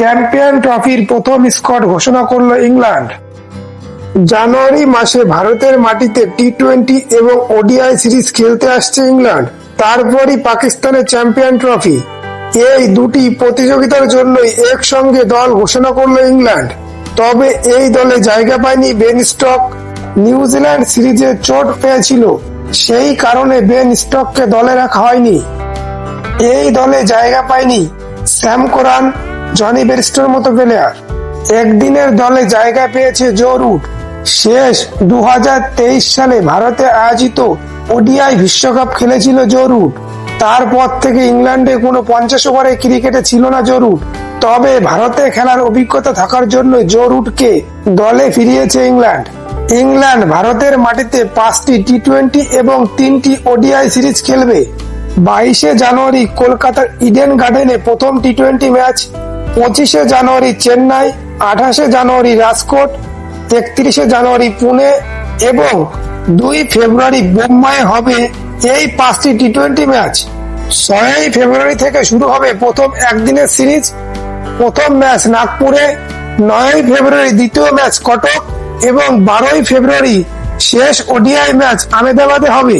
Champion ট্রফির প্রথম Scott ঘোষণা করল ইংল্যান্ড। জানুয়ারি মাসে ভারতের মাটিতে টি টোয়েন্টি এবং ওডিআই সিরিজ খেলতে আসছে ইংল্যান্ড। তারপরই পাকিস্তানের চ্যাম্পিয়ন ট্রফি। এই দুটি প্রতিযোগিতার জন্যই একসঙ্গে দল ঘোষণা করল ইংল্যান্ড। তবে এই দলে জায়গা পায়নি বেন স্টক। নিউজিল্যান্ড সিরিজে চোট পেয়েছিল। সেই কারণে বেন স্টককে দলে রাখা হয়নি। এই দলে জায়গা পায়নি স্যাম কোরান। জনি বেরিস্টোর মতো প্লেয়ার একদিনের দলে জায়গা পেয়েছে জো রুট শেষ দু হাজার তেইশ সালে ভারতে আয়োজিত ওডিআই বিশ্বকাপ খেলেছিল জো রুট তারপর থেকে ইংল্যান্ডে কোনো পঞ্চাশ ওভারে ক্রিকেটে ছিল না জো রুট তবে ভারতে খেলার অভিজ্ঞতা থাকার জন্য জো রুটকে দলে ফিরিয়েছে ইংল্যান্ড। ইংল্যান্ড ভারতের মাটিতে পাঁচটি টি টোয়েন্টি এবং তিনটি ওডিআই সিরিজ খেলবে। বাইশে জানুয়ারি কলকাতার ইডেন গার্ডেনে প্রথম টি টোয়েন্টি ম্যাচ পঁচিশে জানুয়ারি চেন্নাই, আঠাশে জানুয়ারি রাজকোট একত্রিশে জানুয়ারি পুনে এবং দুই ফেব্রুয়ারি বোম্বাই হবে এই পাঁচটি টি টোয়েন্টি ম্যাচ। ছয়ই ফেব্রুয়ারি থেকে শুরু হবে প্রথম একদিনের সিরিজ। প্রথম ম্যাচ নাগপুরে নয়ই ফেব্রুয়ারি দ্বিতীয় ম্যাচ কটক এবং বারোই ফেব্রুয়ারি শেষ ওডিআই ম্যাচ আমেদাবাদে হবে।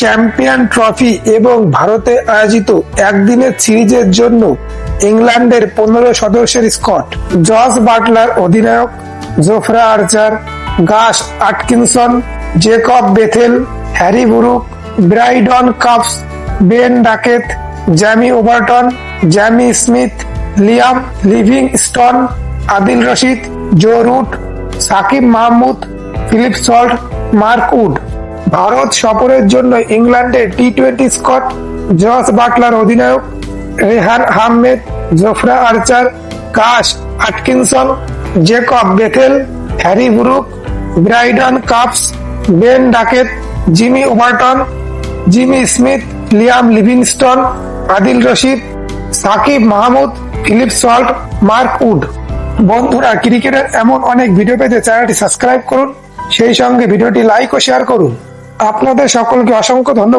চ্যাম্পিয়ন ট্রফি এবং ভারতে আয়োজিত একদিনের সিরিজের জন্য ইংল্যান্ডের পনেরো সদস্যের স্কট। জস বাটলার অধিনায়ক, Jofra Archer, Gus Atkinson, Jacob Bethell, Harry Brook, Brydon Carse Ben Duckett, Jamie Overton, Jamie Smith, Liam Livingstone Adil Rashid, Joe Root, Saqib Mahmood, Philip Salt, Mark Wood. Bharat সফরের জন্য ইংল্যান্ডের T twenty squad Jos Buttler অধিনায়ক Rehan Ahmed, Jofra Archer, Gus Atkinson, Jacob Bethell Harry Brook, Brydon Carse Ben Duckett, Jimmy Overton Jimmy Smith, Liam Livingstone, Adil Rashid, Saqib Mahmood, Philip Salt, Mark Wood. বন্ধুরা, ক্রিকেটের এমন অনেক video পেতে চ্যানেলটি subscribe করুন, সেই সঙ্গে ভিডিওটি লাইক ও শেয়ার করুন। আপনাদের সকলকে অসংখ্য ধন্যবাদ।